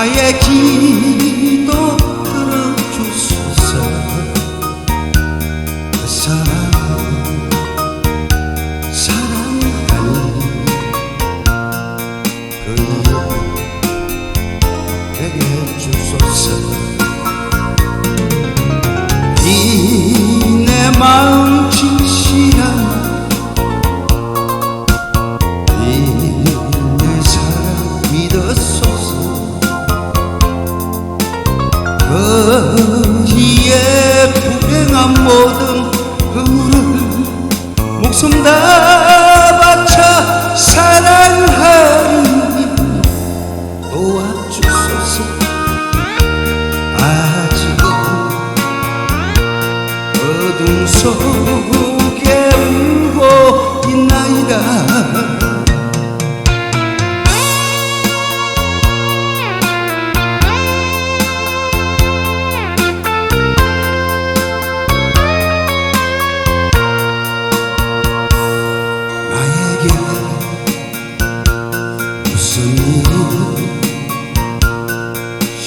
나의 기도 들어주소서. 그 사람 사랑하니 내게 주소서. 이 그이의 불행한 모든 의무를 목숨 다 바쳐 사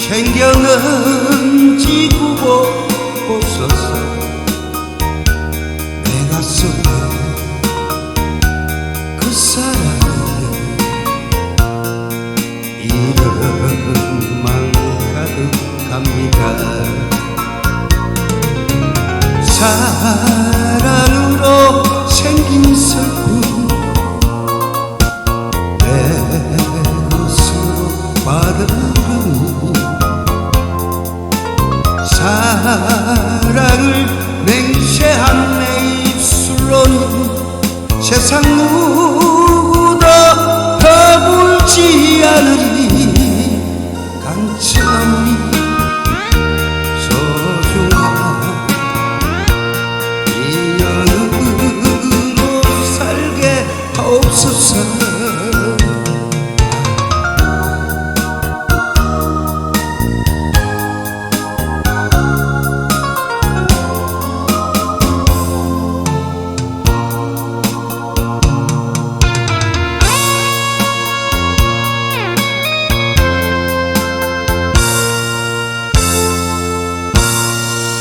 생겼는지 구보소서. 내 가슴에 그 사랑의 이름만 가득합니다. 사랑으로 생긴 슬픔 내 것으로 받으 사랑을 맹세한 내 입술로는 세상 누